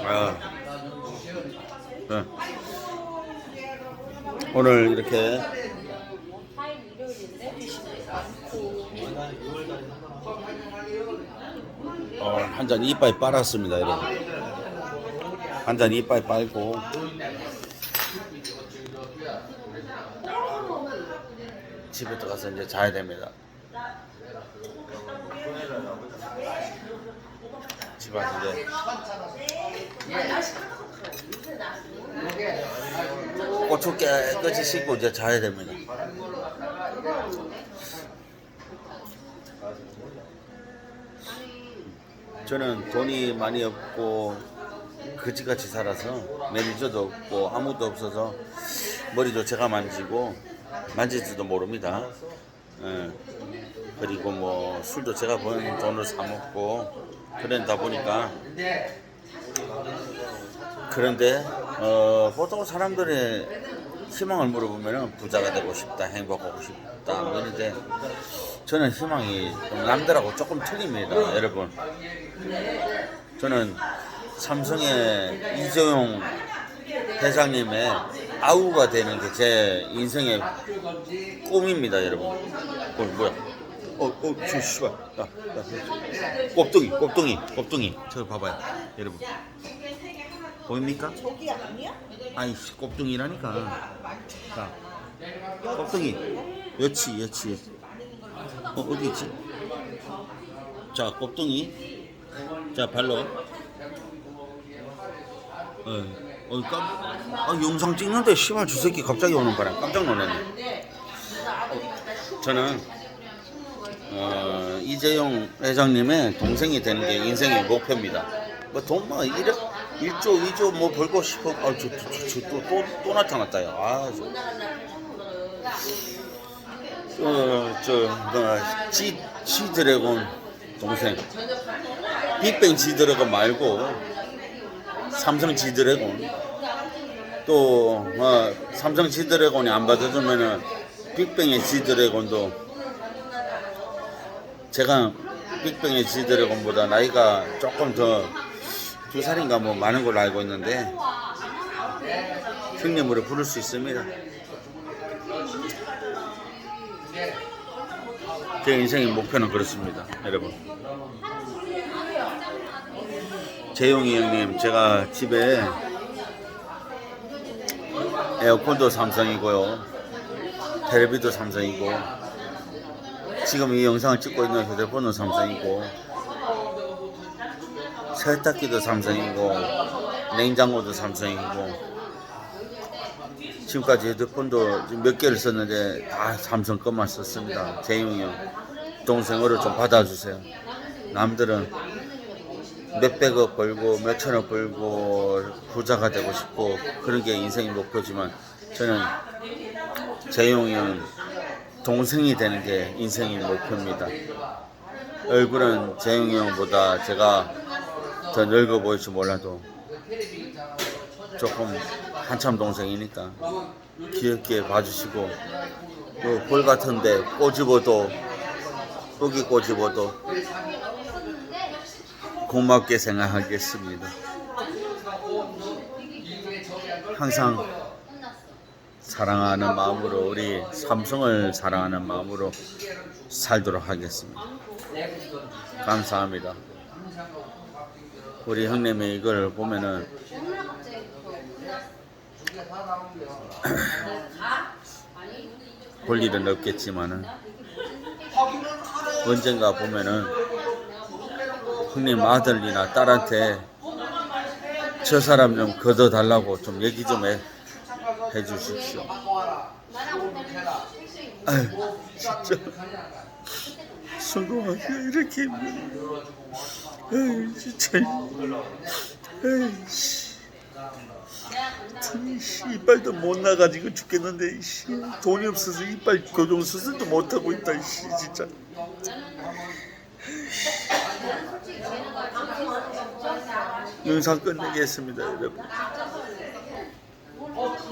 아, 네. 오늘 이렇게 어, 한잔 이빨 빨았습니다, 여러분. 한잔 이빨 빨고 집에 들어가서 이제 자야 됩니다. 이제 고추 깨끗이 씻고 이제 자야 됩니다. 저는 돈이 많이 없고 거지같이 살아서 매니저도 없고 아무도 없어서 머리도 제가 만지고 만질지도 모릅니다. 예. 그리고 뭐 술도 제가 번 돈으로 사 먹고 그러다 보니까 그런데 어, 보통 사람들의 희망을 물어보면 부자가 되고 싶다, 행복하고 싶다 뭐 이런데 저는 희망이 좀 남들하고 조금 틀립니다, 여러분. 저는 삼성의 이재용 회장님의 아우가 되는 게 제 인생의 꿈입니다, 여러분. 어, 뭐야? 어, 어, 저 씨발. 야, 야. 곱둥이, 곱둥이, 곱둥이. 저 봐봐요, 여러분. 보입니까? 저기 아니야? 아이씨, 곱둥이라니까. 자, 곱둥이. 여치, 여치, 여치. 어, 어디 있지? 자, 곱둥이. 자, 발로. 어, 어, 깜, 아, 영상 찍는데 씨발 저 새끼 갑자기 오는 바람 깜짝 놀랐네. 어, 저는 어, 이재용 회장님의 동생이 되는 게 인생의 목표입니다. 뭐 돈만 뭐 1억, 1조, 2조 뭐 벌고 싶어. 아, 저, 저, 저, 저, 또, 또, 또 나타났다, 야. 아, 저. 어, 저, 뭐, 지, 지 드래곤 동생. 빅뱅 지 드래곤 말고, 삼성 지 드래곤. 또, 어, 삼성 지 드래곤이 안 받아주면은, 빅뱅의 지 드래곤도 제가 빅뱅의 지 드래곤보다 나이가 조금 더 두 살인가 뭐 많은 걸로 알고 있는데, 형님으로 부를 수 있습니다. 제 인생의 목표는 그렇습니다, 여러분. 재용이 형님, 제가 집에 에어컨도 삼성이고요, 텔레비도 삼성이고, 지금 이 영상을 찍고 있는 휴대폰은 삼성이고, 세탁기도 삼성이고, 냉장고도 삼성이고, 지금까지 휴대폰도 몇 개를 썼는데 다 삼성 것만 썼습니다. 재용이 형 동생으로 좀 받아주세요. 남들은 몇백억 벌고 몇천억 벌고 부자가 되고 싶고 그런 게 인생의 목표지만 저는 재용이 형 동생이 되는 게 인생의 목표입니다. 얼굴은 재용이 형보다 제가 더 늙어 보일지 몰라도 조금 한참 동생이니까 귀엽게 봐주시고 또볼 같은데 꼬집어도 여기 꼬집어도 고맙게 생각하겠습니다. 항상 사랑하는 마음으로 우리 삼성을 사랑하는 마음으로 살도록 하겠습니다. 감사합니다. 우리 형님의 이걸 보면은 볼 일은 없겠지만은 언젠가 보면은 형님 아들이나 딸한테 저 사람 좀 걷어달라고 좀 얘기 좀 해, 해주십시오. 아유, 진짜 수고하세요 이렇게 아유 진짜 아유 씨. 씨, 이빨도 못 나가지고 죽겠는데 씨, 돈이 없어서 이빨 교정 수술도 못 하고 있다 씨, 진짜. 영상 끝내겠습니다 여러분.